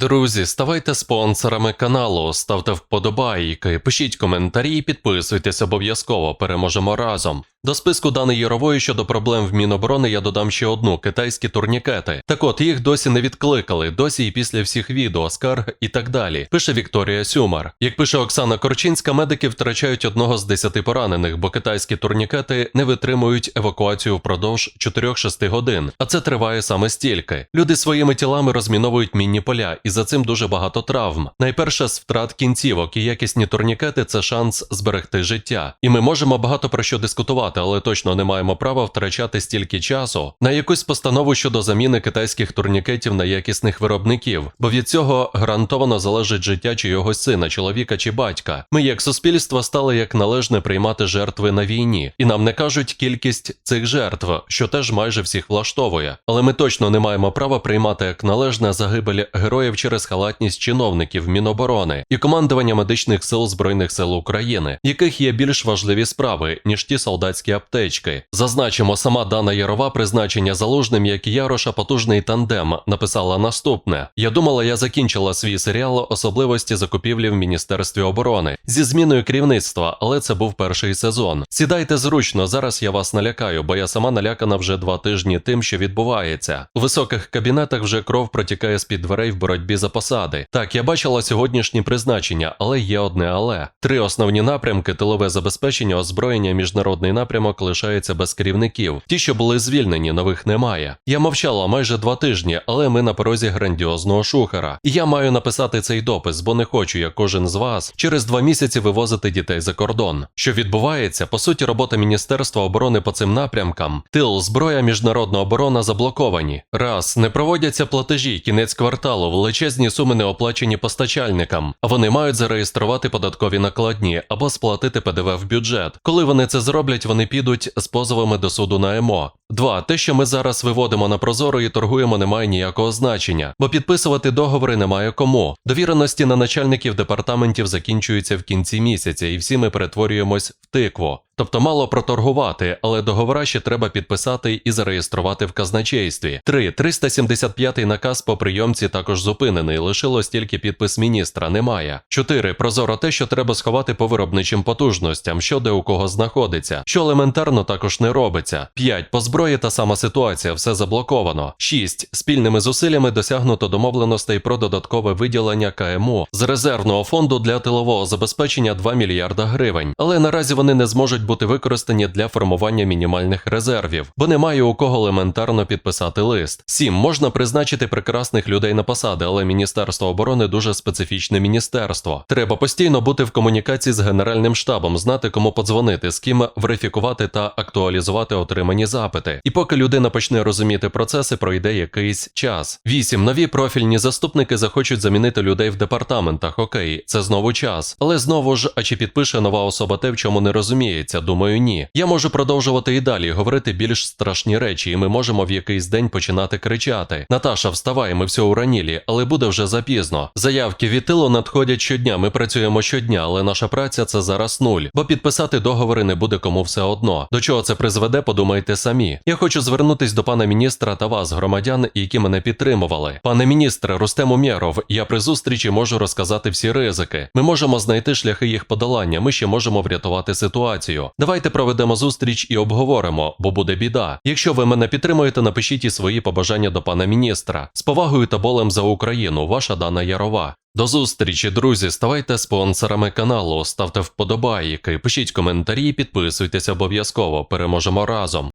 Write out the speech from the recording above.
Друзі, ставайте спонсорами каналу, ставте вподобайки, пишіть коментарі, і підписуйтесь обов'язково. Переможемо разом. До списку даної Ярової щодо проблем в Міноборони я додам ще одну китайські турнікети. Так от їх досі не відкликали, досі і після всіх відео, скарг і так далі. Пише Вікторія Сюмар. Як пише Оксана Корчинська, медики втрачають одного з десяти поранених, бо китайські турнікети не витримують евакуацію впродовж 4-6 годин. А це триває саме стільки. Люди своїми тілами розміновують мінні поля, і за цим дуже багато травм. Найперше з втрат кінцівок і якісні турнікети це шанс зберегти життя. І ми можемо багато про що дискутувати, але точно не маємо права втрачати стільки часу на якусь постанову щодо заміни китайських турнікетів на якісних виробників, бо від цього гарантовано залежить життя чийогось сина, чоловіка чи батька. Ми, як суспільство, стали як належне приймати жертви на війні, і нам не кажуть кількість цих жертв, що теж майже всіх влаштовує. Але ми точно не маємо права приймати як належне загибель героїв через халатність чиновників Міноборони і командування медичних сил Збройних сил України, яких є більш важливі справи ніж ті солдатські аптечки. Зазначимо, сама Дана Ярова призначення залужним, як і Яроша, потужний тандем, написала наступне: Я думала, я закінчила свій серіал особливості закупівлі в Міністерстві оборони зі зміною керівництва, але це був перший сезон. Сідайте зручно, зараз я вас налякаю, бо я сама налякана вже два тижні тим, що відбувається. У високих кабінетах вже кров протікає з під дверей в боротьбі за посади. Так, я бачила сьогоднішні призначення, але є одне але. Три основні напрямки: тилове забезпечення, озброєння, міжнародний напрямок лишаються без керівників. Ті, що були звільнені, нових немає. Я мовчала майже два тижні, але ми на порозі грандіозного шухера. І я маю написати цей допис, бо не хочу, як кожен з вас, через два місяці вивозити дітей за кордон. Що відбувається, по суті, робота Міністерства оборони по цим напрямкам, тил, зброя, міжнародна оборона заблоковані. Раз не проводяться платежі, кінець кварталу, величезні суми не оплачені постачальникам, вони мають зареєструвати податкові накладні або сплатити ПДВ в бюджет. Коли вони це зроблять, вони підуть з позовами до суду на ЕМО. Два, те, що ми зараз виводимо на прозоро і торгуємо, не має ніякого значення, бо підписувати договори немає кому. Довіреності на начальників департаментів закінчуються в кінці місяця, і всі ми перетворюємось в тикву. Тобто мало проторгувати, але договора ще треба підписати і зареєструвати в казначействі. 3. 375 наказ по прийомці також зупинений. Лишилось тільки підпис міністра. Немає. 4. Прозоро те, що треба сховати по виробничим потужностям, що де у кого знаходиться, що елементарно також не робиться. 5. По зброї та сама ситуація, все заблоковано. 6. Спільними зусиллями досягнуто домовленостей про додаткове виділення КМУ з резервного фонду для тилового забезпечення 2 мільярда гривень. Але наразі вони не зможуть бути використані для формування мінімальних резервів, бо немає у кого елементарно підписати лист. 7. Можна призначити прекрасних людей на посади, але Міністерство оборони дуже специфічне міністерство. Треба постійно бути в комунікації з Генеральним штабом, знати, кому подзвонити, з ким верифікувати та актуалізувати отримані запити. І поки людина почне розуміти процеси, пройде якийсь час. 8. Нові профільні заступники захочуть замінити людей в департаментах. Окей, це знову час. Але знову ж, а чи підпише нова особа те, в чому не розуміється? Думаю, ні. Я можу продовжувати і далі говорити більш страшні речі, і ми можемо в якийсь день починати кричати: Наташа, вставай, ми все уранілі, але буде вже запізно. Заявки від тилу надходять щодня. Ми працюємо щодня, але наша праця це зараз нуль, бо підписати договори не буде кому все одно. До чого це призведе, подумайте самі. Я хочу звернутись до пана міністра та вас, громадян, які мене підтримували. Пане міністре, Рустем Умєров, я при зустрічі можу розказати всі ризики. Ми можемо знайти шляхи їх подолання. Ми ще можемо врятувати ситуацію. Давайте проведемо зустріч і обговоримо, бо буде біда. Якщо ви мене підтримуєте, напишіть і свої побажання до пана міністра. З повагою та болем за Україну, ваша Дана Ярова. До зустрічі, друзі. Ставайте спонсорами каналу, ставте вподобайки, пишіть коментарі, підписуйтесь обов'язково. Переможемо разом.